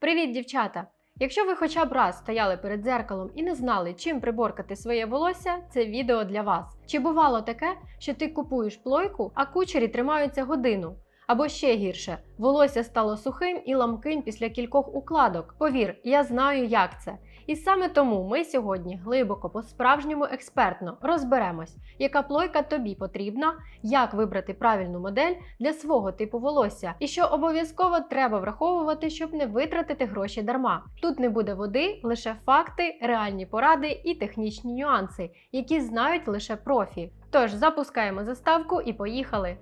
Привіт, дівчата! Якщо ви хоча б раз стояли перед дзеркалом і не знали, чим приборкати своє волосся, це відео для вас. Чи бувало таке, що ти купуєш плойку, а кучері тримаються годину? Або ще гірше, волосся стало сухим і ламким після кількох укладок. Повір, я знаю, як це. І саме тому ми сьогодні глибоко по-справжньому експертно розберемось, яка плойка тобі потрібна, як вибрати правильну модель для свого типу волосся, і що обов'язково треба враховувати, щоб не витратити гроші дарма. Тут не буде води, лише факти, реальні поради і технічні нюанси, які знають лише профі. Тож запускаємо заставку і поїхали!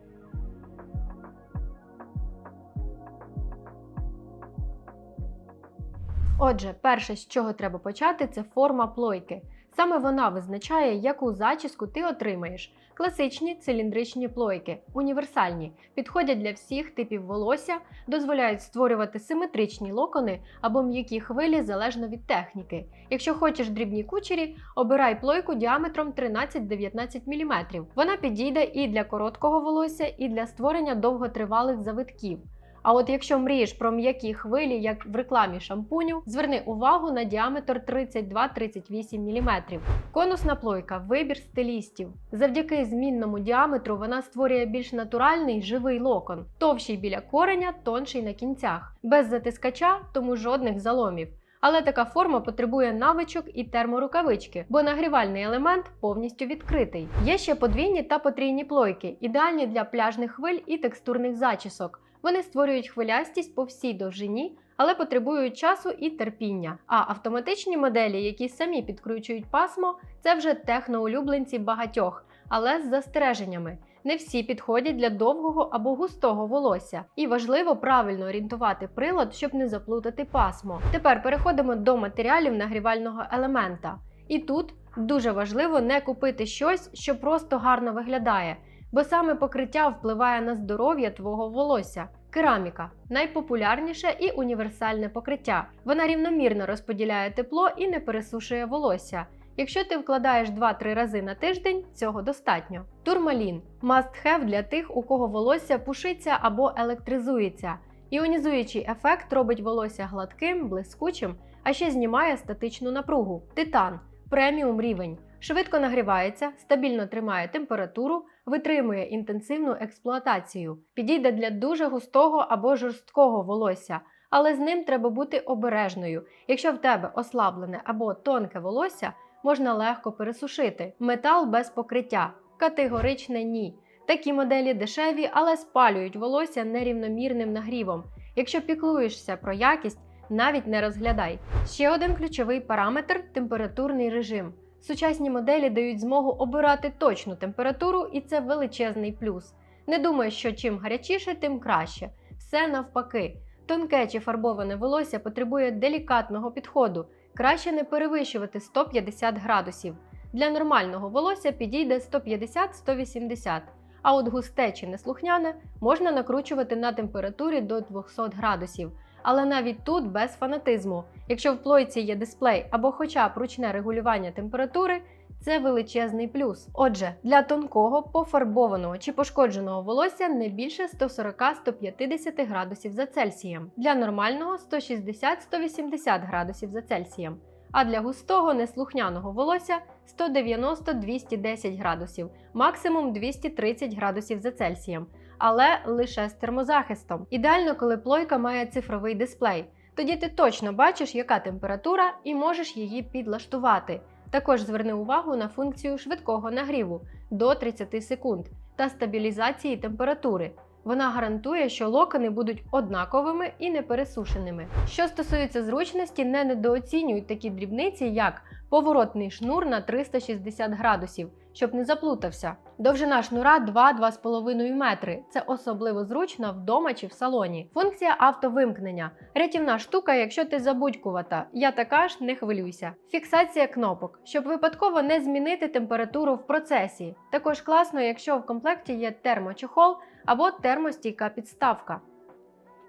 Отже, перше, з чого треба почати, це форма плойки. Саме вона визначає, яку зачіску ти отримаєш. Класичні циліндричні плойки, універсальні, підходять для всіх типів волосся, дозволяють створювати симетричні локони або м'які хвилі залежно від техніки. Якщо хочеш дрібні кучері, обирай плойку діаметром 13-19 мм. Вона підійде і для короткого волосся, і для створення довготривалих завитків. А от якщо мрієш про м'які хвилі, як в рекламі шампуню, зверни увагу на діаметр 32-38 мм. Конусна плойка вибір стилістів. Завдяки змінному діаметру вона створює більш натуральний живий локон, товщий біля кореня, тонший на кінцях, без затискача, тому жодних заломів. Але така форма потребує навичок і терморукавички, бо нагрівальний елемент повністю відкритий. Є ще подвійні та потрійні плойки, ідеальні для пляжних хвиль і текстурних зачісок. Вони створюють хвилястість по всій довжині, але потребують часу і терпіння. А автоматичні моделі, які самі підкручують пасмо, це вже техноулюбленці багатьох, але з застереженнями. Не всі підходять для довгого або густого волосся, і важливо правильно орієнтувати прилад, щоб не заплутати пасмо. Тепер переходимо до матеріалів нагрівального елемента. І тут дуже важливо не купити щось, що просто гарно виглядає, бо саме покриття впливає на здоров'я твого волосся. Кераміка найпопулярніше і універсальне покриття. Вона рівномірно розподіляє тепло і не пересушує волосся. Якщо ти вкладаєш 2-3 рази на тиждень, цього достатньо. Турмалін must have для тих, у кого волосся пушиться або електризується. Іонізуючий ефект робить волосся гладким, блискучим, а ще знімає статичну напругу. Титан преміум рівень. Швидко нагрівається, стабільно тримає температуру, витримує інтенсивну експлуатацію. Підійде для дуже густого або жорсткого волосся, але з ним треба бути обережною. Якщо в тебе ослаблене або тонке волосся, можна легко пересушити. Метал без покриття. Категоричне ні. Такі моделі дешеві, але спалюють волосся нерівномірним нагрівом. Якщо піклуєшся про якість, навіть не розглядай. Ще один ключовий параметр температурний режим. Сучасні моделі дають змогу обирати точну температуру, і це величезний плюс. Не думай, що чим гарячіше, тим краще. Все навпаки. Тонке чи фарбоване волосся потребує делікатного підходу. Краще не перевищувати 150 градусів. Для нормального волосся підійде 150-180, а от густе чи неслухняне можна накручувати на температурі до 200 градусів. Але навіть тут без фанатизму. Якщо в плойці є дисплей або хоча б ручне регулювання температури, це величезний плюс. Отже, для тонкого, пофарбованого чи пошкодженого волосся не більше 140-150 градусів за Цельсієм, для нормального 160-180 градусів за Цельсієм, а для густого неслухняного волосся 190-210 градусів, максимум 230 градусів за Цельсієм але лише з термозахистом. Ідеально, коли плойка має цифровий дисплей. Тоді ти точно бачиш, яка температура, і можеш її підлаштувати. Також зверни увагу на функцію швидкого нагріву до 30 секунд та стабілізації температури. Вона гарантує, що локони будуть однаковими і непересушеними. Що стосується зручності, не недооцінюють такі дрібниці, як поворотний шнур на 360 градусів, щоб не заплутався. Довжина шнура 2-2,5 метри. Це особливо зручно вдома чи в салоні. Функція автовимкнення. Рятівна штука, якщо ти забудькувата. Я така ж не хвилюйся. Фіксація кнопок, щоб випадково не змінити температуру в процесі. Також класно, якщо в комплекті є термочохол або термостійка підставка.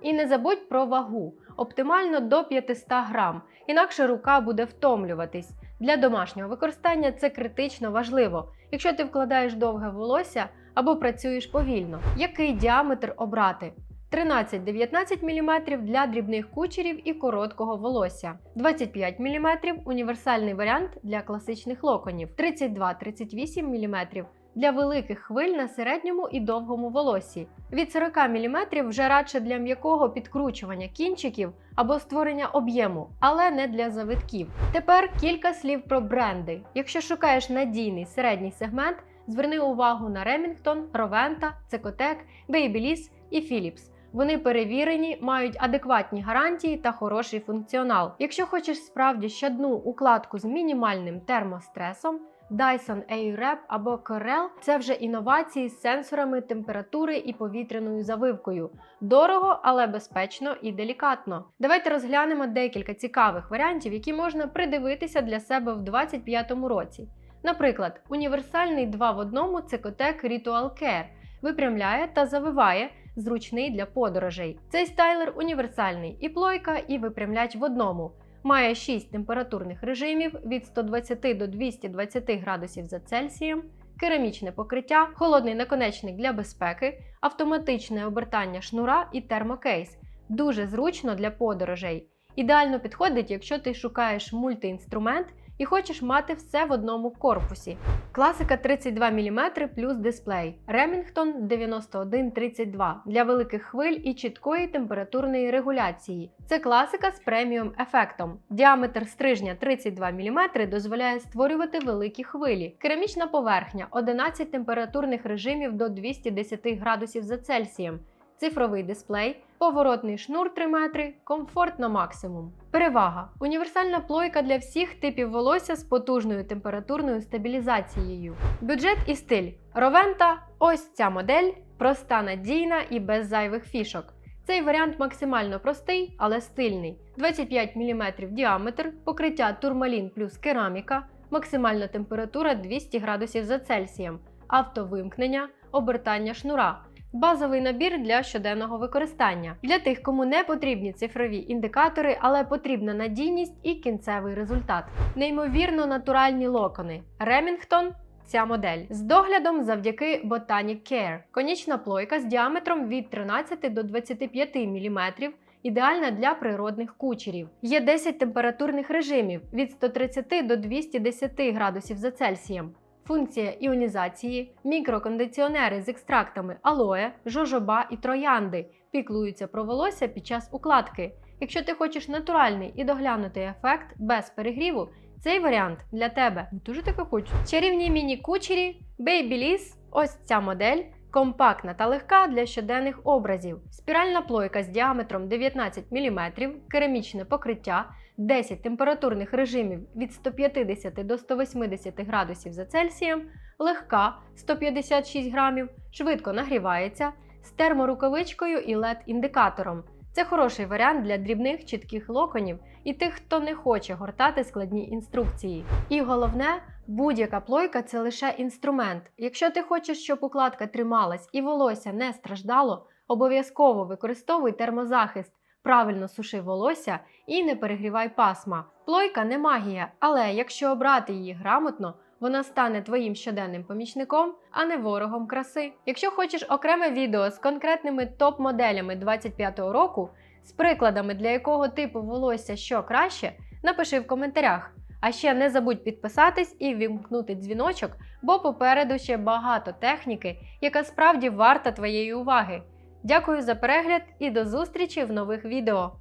І не забудь про вагу. Оптимально до 500 грам, інакше рука буде втомлюватись. Для домашнього використання це критично важливо, якщо ти вкладаєш довге волосся або працюєш повільно. Який діаметр обрати? 13-19 мм для дрібних кучерів і короткого волосся, 25 мм універсальний варіант для класичних локонів, 32-38 мм для великих хвиль на середньому і довгому волосі, від 40 мм вже радше для м'якого підкручування кінчиків або створення об'єму, але не для завитків. Тепер кілька слів про бренди. Якщо шукаєш надійний середній сегмент, зверни увагу на Remington, Roventa, Cecotec, Babyliss і Philips. Вони перевірені, мають адекватні гарантії та хороший функціонал. Якщо хочеш справді щадну укладку з мінімальним термостресом, Dyson Airwrap або Corel – це вже інновації з сенсорами температури і повітряною завивкою. Дорого, але безпечно і делікатно. Давайте розглянемо декілька цікавих варіантів, які можна придивитися для себе в 2025 році. Наприклад, універсальний 2 в 1 Cecotec Ritual Care випрямляє та завиває, зручний для подорожей. Цей стайлер універсальний і плойка, і випрямляч в одному. Має 6 температурних режимів від 120 до 220 градусів за Цельсієм, керамічне покриття, холодний наконечник для безпеки, автоматичне обертання шнура і термокейс. Дуже зручно для подорожей. Ідеально підходить, якщо ти шукаєш мультиінструмент і хочеш мати все в одному корпусі. Класика 32 мм плюс дисплей. Remington 9132 для великих хвиль і чіткої температурної регуляції. Це класика з преміум ефектом. Діаметр стрижня 32 мм дозволяє створювати великі хвилі. Керамічна поверхня 11 температурних режимів до 210 градусів за Цельсієм. Цифровий дисплей, поворотний шнур 3 метри, комфорт на максимум. Перевага: універсальна плойка для всіх типів волосся з потужною температурною стабілізацією. Бюджет і стиль. Ровента ось ця модель, проста надійна і без зайвих фішок. Цей варіант максимально простий, але стильний. 25 мм діаметр, покриття турмалін плюс кераміка, максимальна температура 200 градусів за Цельсієм, автовимкнення, обертання шнура. Базовий набір для щоденного використання для тих, кому не потрібні цифрові індикатори, але потрібна надійність і кінцевий результат. Неймовірно натуральні локони. Remington – ця модель з доглядом завдяки Botanic Care. Конічна плойка з діаметром від 13 до 25 мм. Ідеальна для природних кучерів. Є 10 температурних режимів від 130 до 210 градусів за Цельсієм функція іонізації, мікрокондиціонери з екстрактами алоє, жожоба і троянди піклуються про волосся під час укладки. Якщо ти хочеш натуральний і доглянутий ефект без перегріву, цей варіант для тебе. Дуже таке хочу. Чарівні міні-кучері, Babyliss, ось ця модель. Компактна та легка для щоденних образів, спіральна плойка з діаметром 19 мм, керамічне покриття, 10 температурних режимів від 150 до 180 градусів за Цельсієм, легка 156 грамів, швидко нагрівається, з терморукавичкою і LED-індикатором. Це хороший варіант для дрібних чітких локонів і тих, хто не хоче гортати складні інструкції. І головне, будь-яка плойка це лише інструмент. Якщо ти хочеш, щоб укладка трималась і волосся не страждало, обов'язково використовуй термозахист, правильно суши волосся і не перегрівай пасма. Плойка не магія, але якщо обрати її грамотно, вона стане твоїм щоденним помічником, а не ворогом краси. Якщо хочеш окреме відео з конкретними топ-моделями 25-го року, з прикладами для якого типу волосся що краще, напиши в коментарях. А ще не забудь підписатись і вімкнути дзвіночок, бо попереду ще багато техніки, яка справді варта твоєї уваги. Дякую за перегляд і до зустрічі в нових відео!